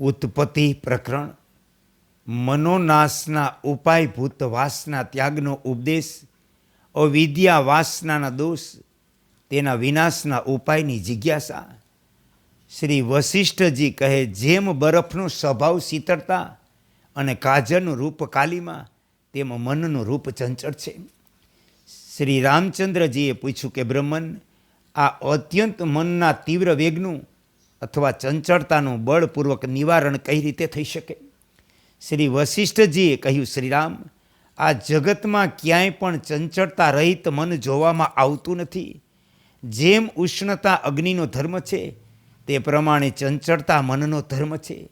ઉત્પત્તિ, પ્રકરણ મનોનાશના ઉપાયભૂત વાસના ત્યાગનો ઉપદેશ, અવિદ્યા વાસનાના દોષ, તેના વિનાશના ઉપાયની જિજ્ઞાસા. શ્રી વશિષ્ઠજી કહે, જેમ બરફનો સ્વભાવ શીતળતા અને કાજળનું રૂપ કાલીમાં, તેમ મનનું રૂપ ચંચળ છે. શ્રી રામચંદ્રજીએ પૂછ્યું કે, બ્રહ્મન, આ અત્યંત મનના તીવ્ર વેગનું અથવા ચંચળતાનું બળપૂર્વક નિવારણ કઈ રીતે થઈ શકે? શ્રી વશિષ્ઠજીએ કહ્યું, શ્રીરામ, આ જગતમાં ક્યાંય પણ ચંચળતા રહિત મન જોવામાં આવતું નથી. જેમ ઉષ્ણતા અગ્નિનો ધર્મ છે, તે પ્રમાણે ચંચળતા મનનો ધર્મ છે.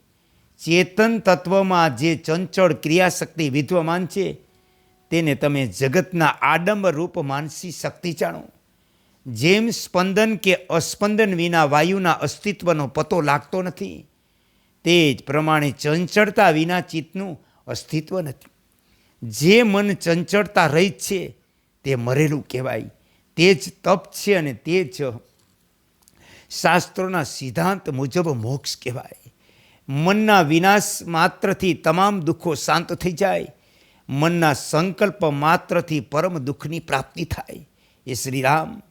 ચેતન તત્વમાં જે ચંચળ ક્રિયાશક્તિ વિદ્યમાન છે, તેને તમે જગતના આડંબર રૂપ માનસી શક્તિ જાણો. જેમ સ્પંદન કે અસ્પંદન વિના વાયુના અસ્તિત્વનો પતો લાગતો નથી તે જ પ્રમાણે ચંચળતા વિના ચિત્તનું અસ્તિત્વ નથી. જે મન ચંચળતા રહિત છે, તે મરેલું કહેવાય. તે જ તપ છે અને તે જ શાસ્ત્રોના સિદ્ધાંત મુજબ મોક્ષ કહેવાય. મનના વિનાશ માત્રથી તમામ દુઃખો શાંત થઈ જાય. મનના સંકલ્પ માત્રથી પરમ દુઃખની પ્રાપ્તિ થાય. એ શ્રીરામ.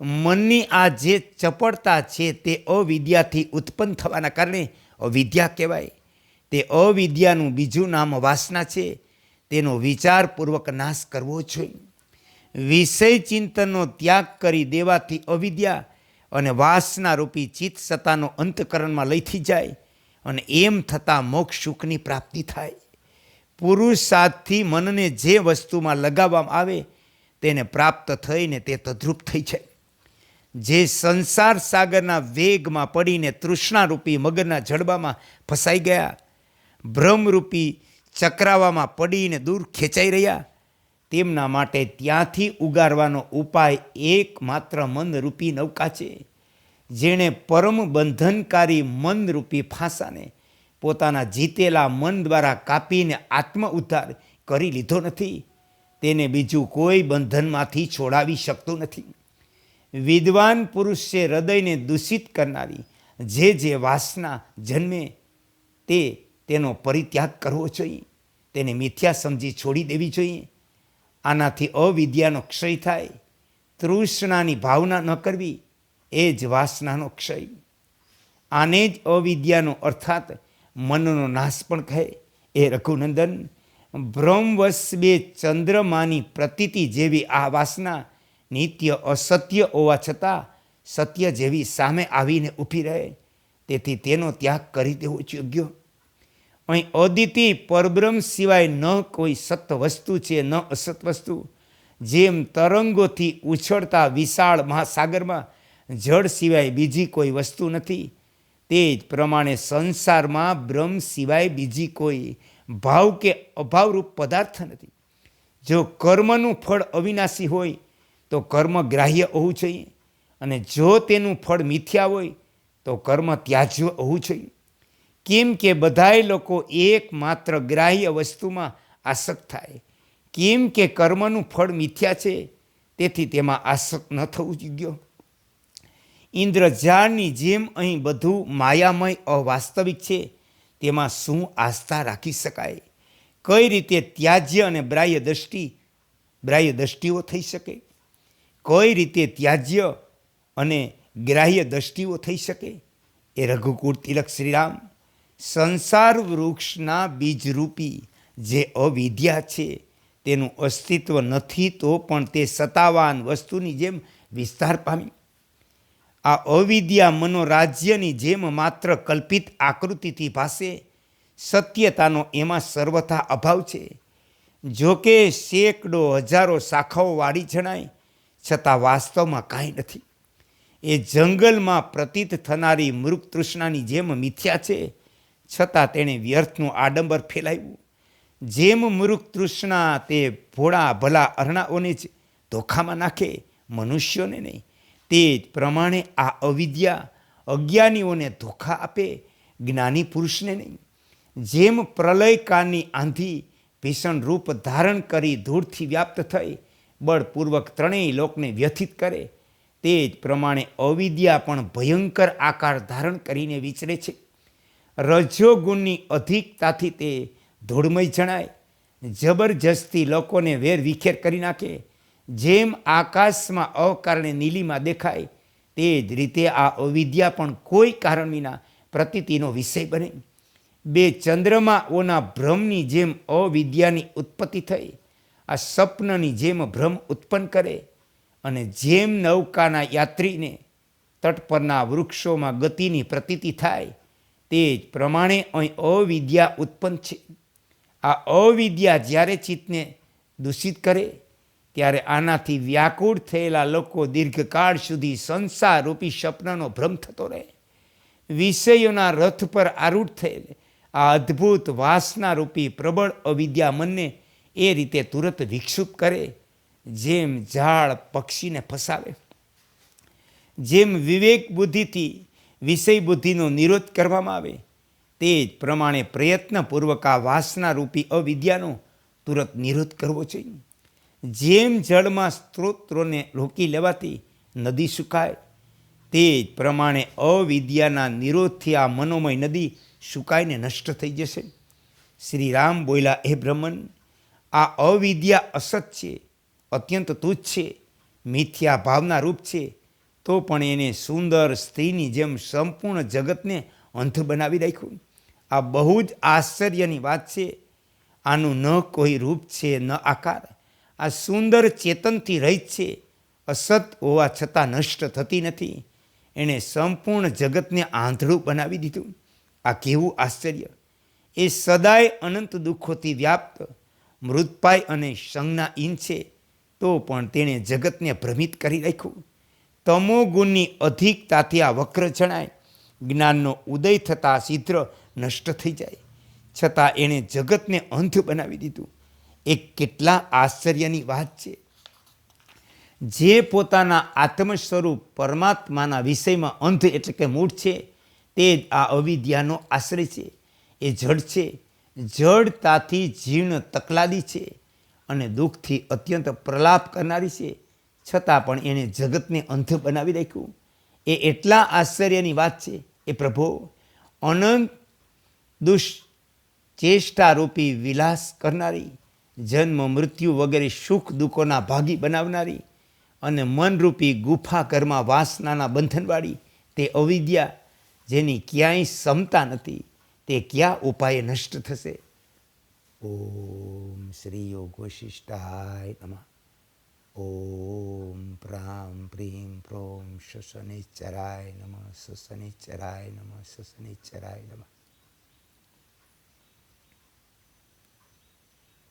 મનની આ જે ચપળતા છે તે અવિદ્યાથી ઉત્પન્ન થવાના કારણે અવિદ્યા કહેવાય. તે અવિદ્યાનું બીજું નામ વાસના છે. તેનો વિચારપૂર્વક નાશ કરવો જોઈએ. વિષય ચિંતનનો ત્યાગ કરી દેવાથી અવિદ્યા અને વાસના રૂપી ચિત્ત સત્તાનો અંતકરણમાં લઈથી જાય અને એમ થતાં મોક્ષ સુખની પ્રાપ્તિ થાય. પુરુષાર્થથી મનને જે વસ્તુમાં લગાવવામાં આવે તેને પ્રાપ્ત થઈને તે તદ્રુપ થઈ જાય. જે સંસાર સાગરના વેગમાં પડીને તૃષ્ણારૂપી મગરના જડબામાં ફસાઈ ગયા. ભ્રમરૂપી ચક્રાવામાં પડીને દૂર ખેંચાઈ રહ્યા. તેમના માટે ત્યાંથી ઉગારવાનો ઉપાય એકમાત્ર મનરૂપી નૌકા છે, જેણે પરમ બંધનકારી મનરૂપી ફાંસાને પોતાના જીતેલા મન દ્વારા કાપીને આત્મ ઉદ્ધાર કરી લીધો નથી. તેને બીજું કોઈ બંધનમાંથી છોડાવી શકતું નથી. વિદ્વાન પુરુષ છે હૃદયને દૂષિત કરનારી જે જે વાસના જન્મે તે તેનો પરિત્યાગ કરવો જોઈએ. તેને મિથ્યા સમજી છોડી દેવી જોઈએ. આનાથી અવિદ્યાનો ક્ષય થાય. તૃષ્ણાની ભાવના ન કરવી. એ જ વાસનાનો ક્ષય. આને જ અવિદ્યાનો અર્થાત મનનો નાશ પણ કહે. એ રઘુનંદન બ્રહ્મવશ બે ચંદ્રમાની પ્રતીતિ જેવી આ વાસના નિત્ય અસત્ય હોવા છતાં સત્ય જેવી સામે આવીને ઊભી રહે, તેથી તેનો ત્યાગ કરી દેવો યોગ્ય. અહીં અદિતિ પરબ્રહ્મ સિવાય ન કોઈ સત વસ્તુ છે, ન અસત વસ્તુ. જેમ તરંગોથી ઉછળતા વિશાળ મહાસાગરમાં જળ સિવાય બીજી કોઈ વસ્તુ નથી, તે જ પ્રમાણે સંસારમાં બ્રહ્મ સિવાય બીજી કોઈ ભાવ કે અભાવરૂપ પદાર્થ નથી. જો કર્મનું ફળ અવિનાશી હોય તો કર્મ ગ્રાહ્ય હોવું જોઈએ. અને જો તેનું ફળ મિથ્યા હોય, તો કર્મ ત્યાજ્ય હોવું જોઈએ. કેમ કે બધાય લોકો એકમાત્ર ગ્રાહ્ય વસ્તુમાં આસક્ત થાય. કેમ કે કર્મનું ફળ મિથ્યા છે, તેથી તેમાં આસક્ત ન થવું યોગ્ય ઇન્દ્રજાળની જેમ અહીં બધું માયામય અવાસ્તવિક છે, તેમાં શું આસ્થા રાખી શકાય? કઈ રીતે ત્યાજ્ય અને બ્રાહ્ય દ્રષ્ટિ, બ્રાહ્ય દ્રષ્ટિઓ થઈ શકે? કઈ રીતે ત્યાજ્ય અને ગ્રાહ્ય દ્રષ્ટિઓ થઈ શકે? એ રઘુકુળ તિલક શ્રીરામ, સંસાર વૃક્ષના બીજરૂપી જે અવિદ્યા છે, તેનું અસ્તિત્વ નથી તો પણ તે સતાવાન વસ્તુની જેમ વિસ્તાર પામી આ અવિદ્યા મનોરાજ્યની જેમ માત્ર કલ્પિત આકૃતિથી ભાસે, સત્યતાનો એમાં સર્વથા અભાવ છે. જોકે સેંકડો હજારો શાખાઓ વાળી જણાય છતાં વાસ્તવમાં કાંઈ નથી. એ જંગલમાં પ્રતીત થનારી મૃગ તૃષ્ણાની જેમ મિથ્યા છે, છતાં તેણે વ્યર્થનું આડંબર ફેલાવ્યું. જેમ મૃગ તૃષ્ણા તે ભોળા ભલા અરણાઓને જ ધોખામાં નાખે, મનુષ્યોને નહીં. તે જ પ્રમાણે આ અવિદ્યા અજ્ઞાનીઓને ધોખા આપે, જ્ઞાની પુરુષને નહીં. જેમ પ્રલયકાળની આંધી ભીષણ રૂપ ધારણ કરી ધૂળથી વ્યાપ્ત થઈ બળપૂર્વક ત્રણેય લોકને વ્યથિત કરે, તે જ પ્રમાણે અવિદ્યા પણ ભયંકર આકાર ધારણ કરીને વિચરે છે. રજોગુણની અધિકતાથી તે ધૂળમય જણાય. જબરજસ્તી લોકોને વેર વિખેર કરી નાખે. જેમ આકાશમાં અકારણે નીલીમાં દેખાય, તે જ રીતે આ અવિદ્યા પણ કોઈ કારણ વિના પ્રતીતિનો વિષય બને. બે ચંદ્રમાઓના ભ્રમની જેમ અવિદ્યાની ઉત્પત્તિ થઈ. આ સ્વપ્નની જેમ ભ્રમ ઉત્પન્ન કરે અને જેમ નૌકાના યાત્રીને તટ પરના વૃક્ષોમાં ગતિની પ્રતીતિ થાય, તે જ પ્રમાણે અહીં અવિદ્યા ઉત્પન્ન છે. આ અવિદ્યા જ્યારે ચિત્તને દૂષિત કરે, ત્યારે આનાથી વ્યાકુળ થયેલા લોકો દીર્ઘકાળ સુધી સંસાર રૂપી સ્વપ્નનો ભ્રમ થતો રહે. વિષયોના રથ પર આરૂઢ થયેલ આ અદ્ભુત વાસના રૂપી પ્રબળ અવિદ્યા મનને એ રીતે તુરત વિક્ષુપ કરે, જેમ ઝાડ પક્ષીને ફસાવે. જેમ વિવેક બુદ્ધિથી વિષય બુદ્ધિનો નિરોધ કરવામાં આવે, તે જ પ્રમાણે પ્રયત્નપૂર્વક આ વાસના રૂપી અવિદ્યાનો તુરત નિરોધ કરવો જોઈએ. જેમ જળમાં સ્ત્રોત્રોને રોકી લેવાથી નદી સુકાય, તે જ પ્રમાણે અવિદ્યાના નિરોધથી આ મનોમય નદી સુકાઈને નષ્ટ થઈ જશે. શ્રી રામ બોયલા હે બ્રહ્મન આ અવિદ્યા અસત છે, અત્યંત તુચ્છ છે, મિથ્યા ભાવના રૂપ છે, તો પણ એને સુંદર સ્ત્રીની જેમ સંપૂર્ણ જગતને અંધ બનાવી રાખ્યું. આ બહુ જ આશ્ચર્યની વાત છે. આનું ન કોઈ રૂપ છે, ન આકાર. આ સુંદર ચેતનથી રહિત છે. અસત હોવા છતાં નષ્ટ થતી નથી. એણે સંપૂર્ણ જગતને આંધળું બનાવી દીધું. આ કેવું આશ્ચર્ય. એ સદાય અનંત દુઃખોથી વ્યાપ્ત મૃતપાય અને સંજ્ઞા ઈન છે, તો પણ તેણે જગતને ભ્રમિત કરી રાખ્યું. તમો ગુણની અધિકતાથી આ વક્ર જણાય. જ્ઞાનનો ઉદય થતાં સિદ્ધ નષ્ટ થઈ જાય. છતાં એણે જગતને અંધ બનાવી દીધું. એ કેટલા આશ્ચર્યની વાત છે. જે પોતાના આત્મ સ્વરૂપ પરમાત્માના વિષયમાં અંધ એટલે કે મૂળ છે, તે જ આ અવિદ્યાનો આશ્રય છે. એ જડ છે. જડતાથી જીર્ણ તકલાદી છે અને દુઃખથી અત્યંત પ્રલાપ કરનારી છે. છતાં પણ એણે જગતને અંધ બનાવી રાખ્યું. એ એટલા આશ્ચર્યની વાત છે એ પ્રભો, અનંત દુષ્ચેષ્ટારૂપી વિલાસ કરનારી, જન્મ મૃત્યુ વગેરે સુખ દુઃખોના ભાગી બનાવનારી અને મનરૂપી ગુફા ઘરમાં વાસનાના બંધનવાળી તે અવિદ્યા જેની ક્યાંય ક્ષમતા નથી. તે ક્યાં ઉપાયે નષ્ટ થશે? ઓમ શ્રી યોગોશિષ્ટાય નમઃ. ઓમ પ્રામ પ્રીમ પ્રોમ શશનિચરાય નમઃ. શશનિચરાય નમઃ. શશનિચરાય નમઃ.